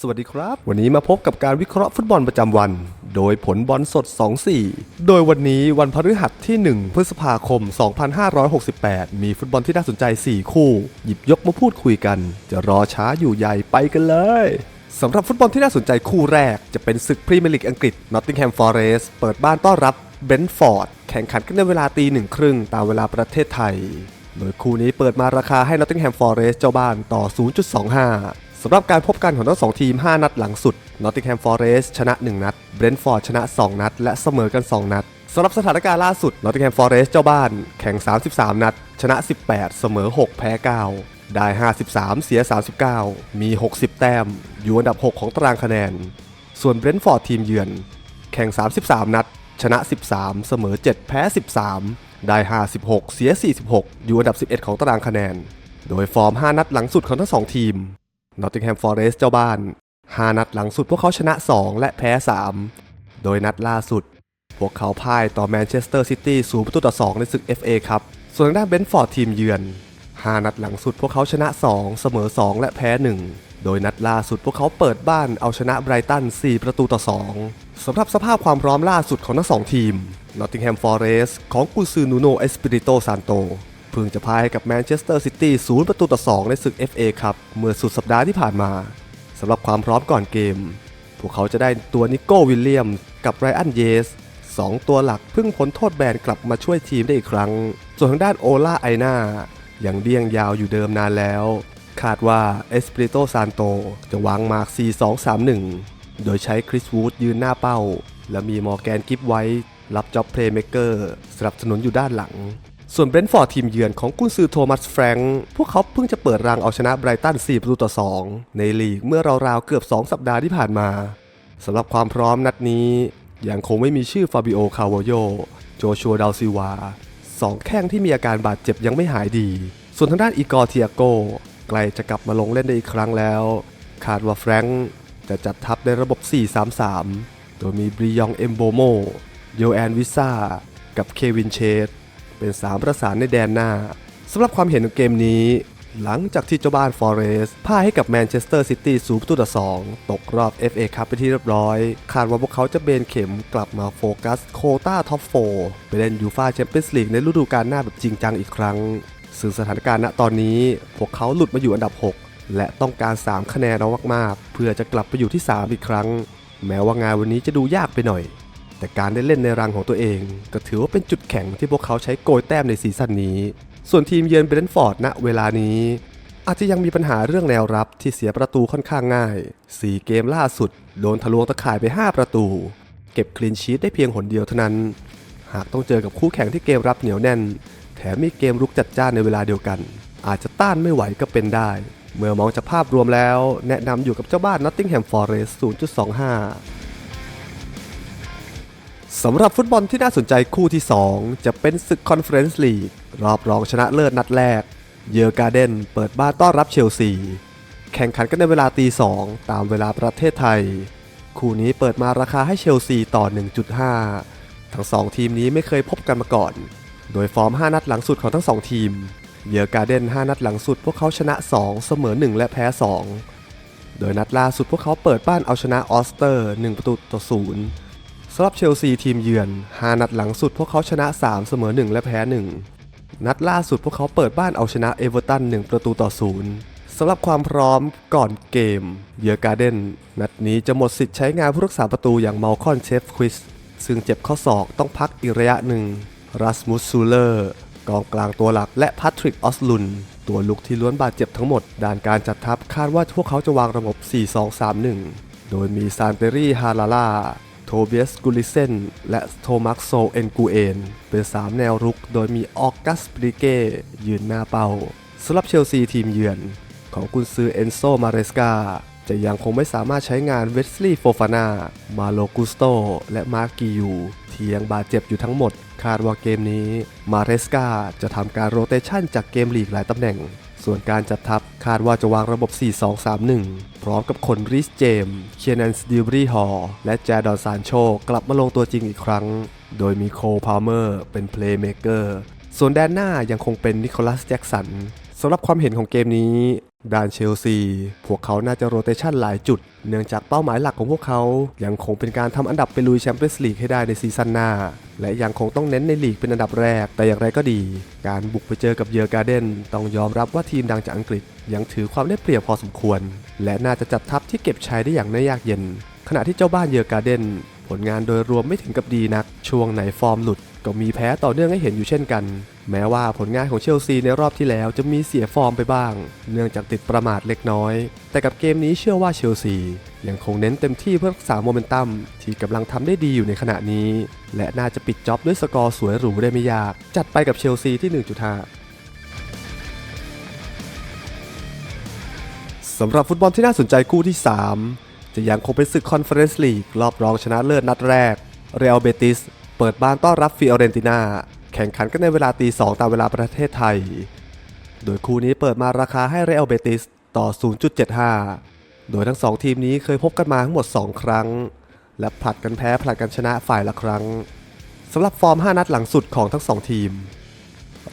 สวัสดีครับ วันนี้มาพบกับการวิเคราะห์ฟุตบอลประจำวัน โดยผลบอลสด 2-4 โดยวันนี้วันพฤหัสที่ 1 พฤษภาคม 2568 มีฟุตบอลที่น่าสนใจ 4 คู่ หยิบยกมาพูดคุยกัน จะรอช้าอยู่ใหญ่ไปกันเลยสำหรับฟุตบอลที่น่าสนใจคู่แรก จะเป็นศึกพรีเมียร์ลีกอังกฤษ Nottingham Forest เปิดบ้านต้อนรับเบนฟอร์ดแข่งขันกันในเวลาตีหนึ่งครึ่งตามเวลาประเทศไทย โดยคู่นี้เปิดมาราคาให้ Nottingham Forest เจ้าบ้านต่อ 0.25ำหรับการพบกันของทั้งสองทีม 5 นัดหลังสุด Nottingham Forest ชนะ 1 นัด Brentford ชนะ 2 นัด และเสมอกัน 2 นัดสำหรับสถานการณ์ล่าสุด Nottingham Forest เจ้าบ้าน แข่ง 33 นัด ชนะ 18 เสมอ 6 แพ้ 9 ได้ 53 เสีย 39 มี 60 แต้ม อยู่อันดับ 6 ของตารางคะแนน ส่วน Brentford ทีมเยือน แข่ง 33 นัด ชนะ 13 เสมอ 7 แพ้ 13 ได้ 56 เสีย 46 อยู่อันดับ 11 ของตารางคะแนน โดยฟอร์ม 5 นัดหลังสุดของทั้ง 2 ทีม Nottingham Forest เจ้าบ้าน 5 นัดหลังสุดพวกเขาชนะ 2 และแพ้ 3 โดยนัดล่าสุด พวกเขาพ่ายต่อแมนเชสเตอร์ซิตี้0ประตูต่อ 2 ในศึก FA ครับ ส่วนทางด้านเบนฟอร์ดทีมเยือน 5 นัดหลังสุดพวกเขาชนะ 2 เสมอ 2 และแพ้ 1 โดยนัดล่าสุดพวกเขาเปิดบ้านเอาชนะไบรตัน 4 ประตูต่อ 2 สำหรับสภาพความพร้อมล่าสุดของทั้งสองทีม Nottingham Forest ของกุซือนูโนเอสปิริโตซานโต พิ่งจะพ่ายให้กับแมนเชสเตอร์ซิตี้0ประตูต่อ 2 ในศึก FA ครับเมื่อสุดสัปดาห์ที่ผ่านมาสำหรับความพร้อมก่อนเกม พวกเขาจะได้ตัวนิโก้วิลเลียม กับไรอันเยสสองตัวหลักเพิ่งพ้นโทษแบนกลับมาช่วยทีมได้อีกครั้ง ส่วนทางด้านโอล่าไอนาอยังเดี้ยงยาวอยู่เดิมนานแล้ว คาดว่าเอสปริโตซานโตจะวางมาก4-2-3-1 โดยใช้คริสวูดยืนหน้าเป้า และมีมอร์แกนกิฟไว้รับจ็อบเพลย์เม k เกอร์สนับสนุนอยู่ด้านหลัง ส่วนเบรนท์ฟอร์ดทีมเยือนของกุนซือโทมัสแฟรงค์พวกเขาเพิ่งจะเปิดรังเอาชนะไบรตัน 4 ประตูต่อ 2 ในลีกเมื่อราวๆเกือบ 2 สัปดาห์ที่ผ่านมาสำหรับความพร้อมนัดนี้ ยังคงไม่มีชื่อฟาบิโอ คาวโยโจชัวดาวซิวาสองแข้งที่มีอาการบาดเจ็บยังไม่หายดี ส่วนทางด้านอีกอร์เทียโกใกล้จะกลับมาลงเล่นได้อีกครั้งแล้ว คาดว่าแฟรงค์จะจัดทัพในระบบ 4-3-3 โดยมีบริยองเอมโบโมโยแอนวิซ่ากับเควินเชส เป็น 3 ประสานในแดนหน้าสำหรับความเห็นของเกมนี้ หลังจากที่เจ้าบ้านฟอเรส์พ่ายให้กับแมนเชสเตอร์ซิตี้สูประตูต่อ2ตกรอบ FA ครับไปที่เรียบร้อย คาดว่าพวกเขาจะเบนเข็มกลับมาโฟกัสโคต้าท็อป4ไปเล่นยูฟาแชมเปี้ยนส์ลีกในฤดูกาลหน้าแบบจริงจังอีกครั้ง ซึ่งสถานการณ์ณตอนนี้ พวกเขาหลุดมาอยู่อันดับ 6 และต้องการ 3 คะแนนเอามากๆ เพื่อจะกลับไปอยู่ที่ 3 อีกครั้ง แม้ว่างานวันนี้จะดูยากไปหน่อย แต่การได้เล่นในรังของตัวเอง ก็ถือว่าเป็นจุดแข็งที่พวกเขาใช้โกยแต้มในซีซั่นนี้ ส่วนทีมเยือนเบรนท์ฟอร์ดณเวลานี้ อาจจะยังมีปัญหาเรื่องแนวรับที่เสียประตูค่อนข้างง่าย 4 เกมล่าสุด โดนทะลวงตะข่ายไป 5 ประตู เก็บคลีนชีตได้เพียงหนเดียวเท่านั้น หากต้องเจอกับคู่แข่งที่เกมรับเหนียวแน่น แถมมีเกมรุกจัดจ้านในเวลาเดียวกัน อาจจะต้านไม่ไหวก็เป็นได้ เมื่อมองจากภาพรวมแล้ว แนะนำอยู่กับเจ้าบ้าน Nottingham Forest 0.25 สำหรับฟุตบอลที่น่าสนใจคู่ที่ 2 จะเป็นศึกคอนเฟอเรนซ์ลีกรอบรองชนะเลิศนัดแรก เยอร์การ์เดนเปิดบ้านต้อนรับเชลซี แข่งขันกันในเวลาตี2ตามเวลาประเทศไทย คู่นี้เปิดมาราคาให้เชลซีต่อ 1.5 ทั้ง 2 ทีมนี้ไม่เคยพบกันมาก่อน โดยฟอร์ม 5 นัดหลังสุดของทั้ง 2 ทีม เยอร์การ์เดน 5 นัดหลังสุดพวกเขาชนะ 2 เสมอ 1 และแพ้ 2 โดยนัดล่าสุดพวกเขาเปิดบ้านเอาชนะออสเตอร์ 1 ประตูต่อ0 สำหรับเชลซีทีมเยือน 5 นัดหลังสุดพวกเขาชนะ 3 เสมอ 1 และแพ้ 1 นัดล่าสุดพวกเขาเปิดบ้านเอาชนะเอเวอร์ตัน 1 ประตูต่อ 0 สำหรับความพร้อมก่อนเกม เยอร์การ์เดนนัดนี้จะหมดสิทธิ์ใช้งานผู้รักษาประตูอย่างมาลคอนเชฟควิสซึ่งเจ็บข้อศอกต้องพักอีกระยะหนึ่งรัสมุสซูเลอร์กองกลางตัวหลักและพัทริกออสลุน ตัวลุกที่ล้วนบาดเจ็บทั้งหมด ด้านการจัดทัพคาดว่าพวกเขาจะวางระบบ 4-2-3-1 โดยมีซานเตรีฮาลาลา โทเบียสกุลิเซนและโทมักโซเอนกูเอนเป็น 3 แนวรุกโดยมีออกัสปริเก้ยืนหน้าเป้าสำหรับเชลซีทีมเยือนของกุนซือเอนโซมาเรสกาจะยังคงไม่สามารถใช้งานเวสลีย์โฟฟานา มาโลกุสโต และมาร์กิยูที่ยังบาดเจ็บอยู่ทั้งหมด คาดว่าเกมนี้ มาเรสกาจะทำการโรเตชันจากเกมลีกหลายตำแหน่ง ส่วนการจัดทัพคาดว่าจะวางระบบ 4-2-3-1 พร้อมกับคนริสเจมส์เคียนันสดิบรีฮอและแจดอนซานโชกลับมาลงตัวจริงอีกครั้ง โดยมีโคลพาวเมอร์เป็นเพลย์เมเกอร์ ส่วนแดนหน้ายังคงเป็นนิโคลัสแจ็กสันสำหรับความเห็นของเกมนี้ด้านเชลซี พวกเขาน่าจะโรเตชันหลายจุด เนื่องจากเป้าหมายหลักของพวกเขา ยังคงเป็นการทำอันดับไปลุยแชมเปี้ยนส์ลีกให้ได้ในซีซั่นหน้า และยังคงต้องเน้นในลีกเป็นอันดับแรก แต่อย่างไรก็ดี การบุกไปเจอกับเยอร์การ์เดนต้องยอมรับว่าทีมดังจากอังกฤษ ยังถือความได้เปรียบพอสมควร และน่าจะจัดทัพที่เก็บชัยได้อย่างไม่ยากเย็น ขณะที่เจ้าบ้านเยอร์การ์เดนผลงานโดยรวมไม่ถึงกับดีนัก ช่วงไหนฟอร์มหลุด ก็มีแพ้ต่อเนื่องให้เห็นอยู่เช่นกัน แม้ว่าผลงานของเชลซีในรอบที่แล้วจะมีเสียฟอร์มไปบ้าง เนื่องจากติดประมาทเล็กน้อย แต่กับเกมนี้เชื่อว่าเชลซียังคงเน้นเต็มที่เพื่อรักษาโมเมนตัมที่กำลังทำได้ดีอยู่ในขณะนี้ และน่าจะปิดจ็อบด้วยสกอร์สวยหรูได้ไม่ยาก จัดไปกับเชลซีที่ 1.5สำหรับฟุตบอลที่น่าสนใจคู่ที่ 3 จะยังคงเป็นศึกคอนเฟอเรนซ์ลีกรอบรองชนะเลิศนัดแรก เรอัลเบติส เปิดบ้านต้อนรับฟิออเรนตินาแข่งขันกันในเวลาตี2ตามเวลาประเทศไทย โดยคู่นี้เปิดมาราคาให้เรอัลเบติสต่อ 0.75 โดยทั้ง2ทีมนี้เคยพบกันมาทั้งหมด 2 ครั้ง และผลัดกันแพ้ผลัดกันชนะฝ่ายละครั้งสำหรับฟอร์ม 5 นัดหลังสุดของทั้ง 2 ทีม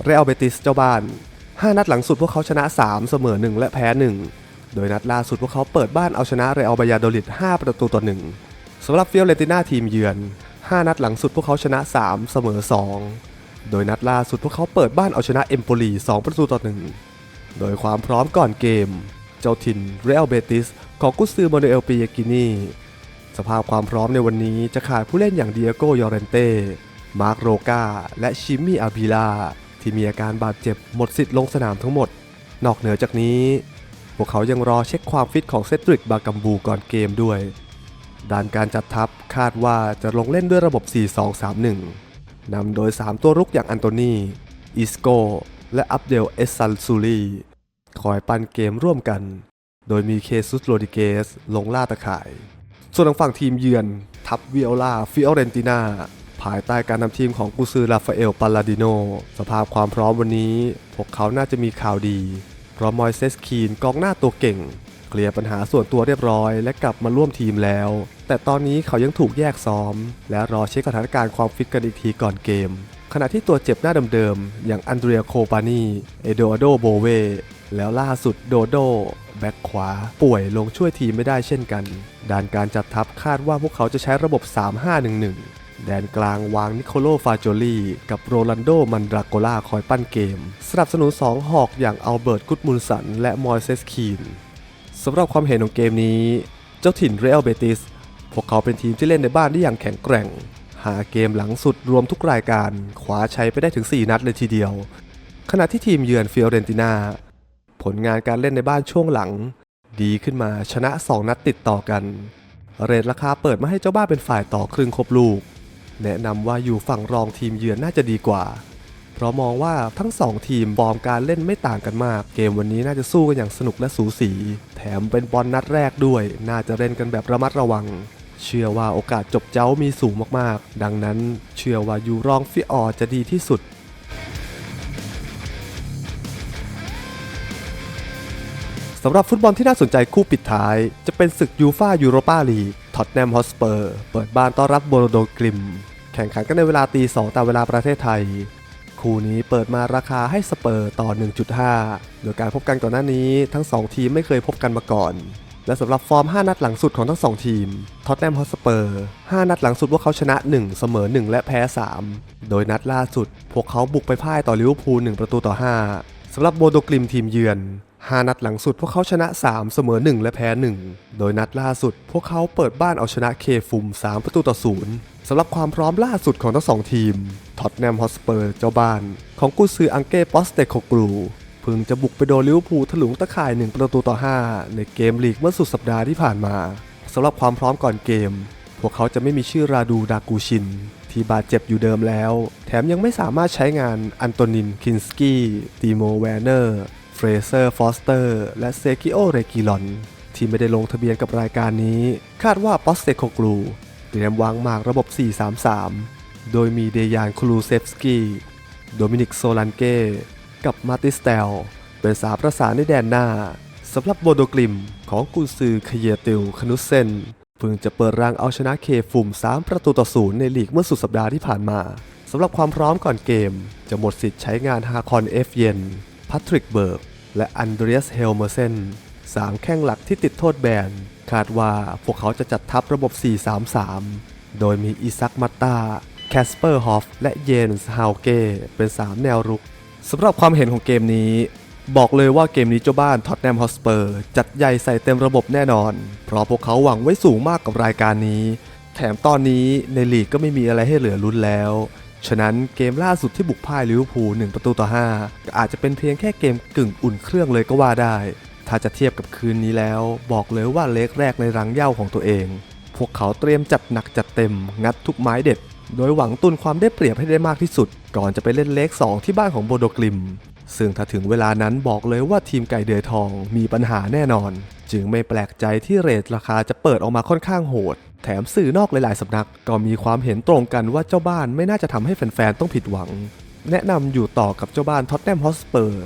เรอัลเบติสเจ้าบ้าน 5 นัดหลังสุดพวกเขาชนะ 3 เสมอ 1 และแพ้ 1 โดยนัดล่าสุดพวกเขาเปิดบ้านเอาชนะเรอัลบายาโดลิด 5 ประตูต่อ 1สำหรับฟิโอเรนติน่าทีมเยือน 5 นัดหลังสุดพวกเขาชนะ 3 เสมอ 2 โดยนัดล่าสุดพวกเขาเปิดบ้านเอาชนะเอมโปลี 2 ประตูต่อ 1 โดยความพร้อมก่อนเกม เจ้าถิ่นเรอัลเบติสของกุสซือโมเนเอลปิยากินีสภาพความพร้อมในวันนี้จะขาดผู้เล่นอย่างเดียโกยอเรนเต้ มาร์คโรกาและชิมมี่อาบิลาที่มีอาการบาดเจ็บหมดสิทธิ์ลงสนามทั้งหมด นอกเหนือจากนี้ พวกเขายังรอเช็คความฟิตของเซดริกบากัมบูก่อนเกมด้วย ด้านการจัดทัพคาดว่าจะลงเล่นด้วยระบบ 4-2-3-1 นำโดย 3 ตัวรุกอย่างอันโตนีอิสโก และอับเดลเอสซันซูรีคอยปั้นเกมร่วมกัน โดยมีเคซุสโรดิเกสลงล่าตะข่าย ส่วนทางฝั่งทีมเยือนทัพวิโอลาฟิออเรนตินาภายใต้การนำทีมของกุซือราฟาเอลปาลาดิโน สภาพความพร้อมวันนี้ พวกเขาน่าจะมีข่าวดี เพราะมอยเซสคีนกองหน้าตัวเก่ง เคลียร์ปัญหาส่วนตัวเรียบร้อย และกลับมาร่วมทีมแล้ว แต่ตอนนี้เขายังถูกแยกซ้อม และรอเช็คสถานการณ์ความฟิตกันอีกทีก่อนเกม ขณะที่ตัวเจ็บหน้าเดิมๆอย่างอันเดรียโคปานีเอโดอาโดโบเวแล้วล่าสุดโดโดแบ็คขวา ป่วยลงช่วยทีมไม่ได้เช่นกันด้านการจัดทัพคาดว่าพวกเขาจะใช้ระบบ 3-5-1-1แดนกลางวางนิโคโลฟาโจลีกับโรลันโดมันดราโกลาคอยปั้นเกม สนับสนุน2หอกอย่างอัลเบิร์ตกุดมุลสันและมอยเซสคีน สำหรับความเห็นของเกมนี้ เจ้าถิ่นเรอัลเบติสพวกเขาเป็นทีมที่เล่นในบ้านได้อย่างแข็งแกร่ง หาเกมหลังสุดรวมทุกรายการคว้าชัยไปได้ถึง 4 นัดเลยทีเดียว ขณะที่ทีมเยือนฟิออเรนตินาผลงานการเล่นในบ้านช่วงหลัง ดีขึ้นมาชนะ 2 นัดติดต่อกัน เรทราคาเปิดมาให้เจ้าบ้านเป็นฝ่ายต่อครึ่งครบลูก แนะนำว่าอยู่ฝั่งรองทีมเยือนน่าจะดีกว่า เพราะมองว่าทั้ง 2 ทีมฟอร์มการเล่นไม่ต่างกันมาก เกมวันนี้น่าจะสู้กันอย่างสนุกและสูสี แถมเป็นบอลนัดแรกด้วย น่าจะเล่นกันแบบระมัดระวัง เชื่อว่าโอกาสจบเจ้ามีสูงมากๆ ดังนั้นเชื่อว่าอยู่รองฟิออร์จะดีที่สุดสำหรับฟุตบอลที่น่าสนใจคู่ปิดท้าย จะเป็นศึกยูฟายูโรปาลีกท็อตแนมฮอสเปอร์ เปิดบ้านต้อนรับโบโรโดกริม แข่งขันกันในเวลาตี2ตามเวลาประเทศไทย คู่นี้เปิดมาราคาให้สเปอร์ต่อ 1.5 โดยการพบกันก่อนหน้านี้ทั้ง 2 ทีมไม่เคยพบกันมาก่อน และสำหรับฟอร์ม 5 นัดหลังสุดของทั้ง 2 ทีมท็อตแนมฮอสเปอร์ 5 นัดหลังสุดพวกเขาชนะ 1 เสมอ 1 และแพ้ 3 โดยนัดล่าสุด พวกเขาบุกไปพ่ายต่อลิเวอร์พูล1ประตูต่อ 5สำหรับโบโดกริมทีมเยือน 5 นัดหลังสุดพวกเขาชนะ 3 เสมอ 1 และแพ้ 1 โดยนัดล่าสุด พวกเขาเปิดบ้านเอาชนะเคฟุม 3 ประตูต่อ0สำหรับความพร้อมล่าสุดของทั้งสองทีมท็อตแนมฮอสเปอร์เจ้าบ้าน ของกุซืออังเก้ปอสเตโคกรูเพิ่งจะบุกไปโดนลิเวอร์พูลถลุงตะข่าย 1 ประตูต่อ 5 ในเกมลีกเมื่อสุดสัปดาห์ที่ผ่านมาสำหรับความพร้อมก่อนเกม พวกเขาจะไม่มีชื่อราดูดากูชิน ที่บาดเจ็บอยู่เดิมแล้ว แถมยังไม่สามารถใช้งานอันโตนินคินสกี้ตีโมแวนเนอร์ เฟรเซอร์ ฟอสเตอร์ และเซกิโอ เรกิลอน ที่ไม่ได้ลงทะเบียนกับรายการนี้ คาดว่าปอสเตโคกรูเตรียมวางหมากระบบ 4-3-3 โดยมีเดยานคลูเซฟสกี้ โดมินิก โซลันเก้ กับมาติสเตล เป็นสามประสานในแดนหน้าสำหรับโบโดกลิมของกุนซือคเยติลคนุสเซนเพิ่งจะเปิดรางเอาชนะเคฟุม 3 ประตูต่อศูนย์ในลีกเมื่อสุดสัปดาห์ที่ผ่านมาสำหรับความพร้อมก่อนเกม จะหมดสิทธิ์ใช้งานฮาคอนเอฟเยน พัทริกเบิร์ก และอันเดรียสเฮลเมอร์เซนสามแข้งหลักที่ติดโทษแบน คาดว่าพวกเขาจะจัดทัพระบบ 4-3-3 โดยมีอิซักมัตตาแคสเปอร์ฮอฟและเยนส์ฮาวเกเป็น 3 แนวรุกสำหรับความเห็นของเกมนี้ บอกเลยว่าเกมนี้เจ้าบ้านท็อตแนมฮอสเปอร์จัดใหญ่ใส่เต็มระบบแน่นอน เพราะพวกเขาหวังไว้สูงมากกับรายการนี้ แถมตอนนี้ในลีกก็ไม่มีอะไรให้เหลือลุ้นแล้ว ฉะนั้นเกมล่าสุดที่บุกพ่ายลิเวอร์พูล1ประตูต่อ 5 อาจจะเป็นเพียงแค่เกมกึ่งอุ่นเครื่องเลยก็ว่าได้ ถ้าจะเทียบกับคืนนี้แล้ว บอกเลยว่าเล็กแรกในรังเย่าของตัวเอง พวกเขาเตรียมจัดหนักจัดเต็ม งัดทุกไม้เด็ด โดยหวังตุนความได้เปรียบให้ได้มากที่สุด ก่อนจะไปเล่นเล็ก2ที่บ้านของโบโดกลิม ซึ่งถ้าถึงเวลานั้นบอกเลยว่าทีมไก่เดือยทองมีปัญหาแน่นอน จึงไม่แปลกใจที่เรทราคาจะเปิดออกมาค่อนข้างโหด แถมสื่อนอกหลายๆสำนักก็มีความเห็นตรงกันว่าเจ้าบ้านไม่น่าจะทำให้แฟนๆต้องผิดหวัง แนะนำอยู่ต่อกับเจ้าบ้านท็อตแนมฮอสเปอร์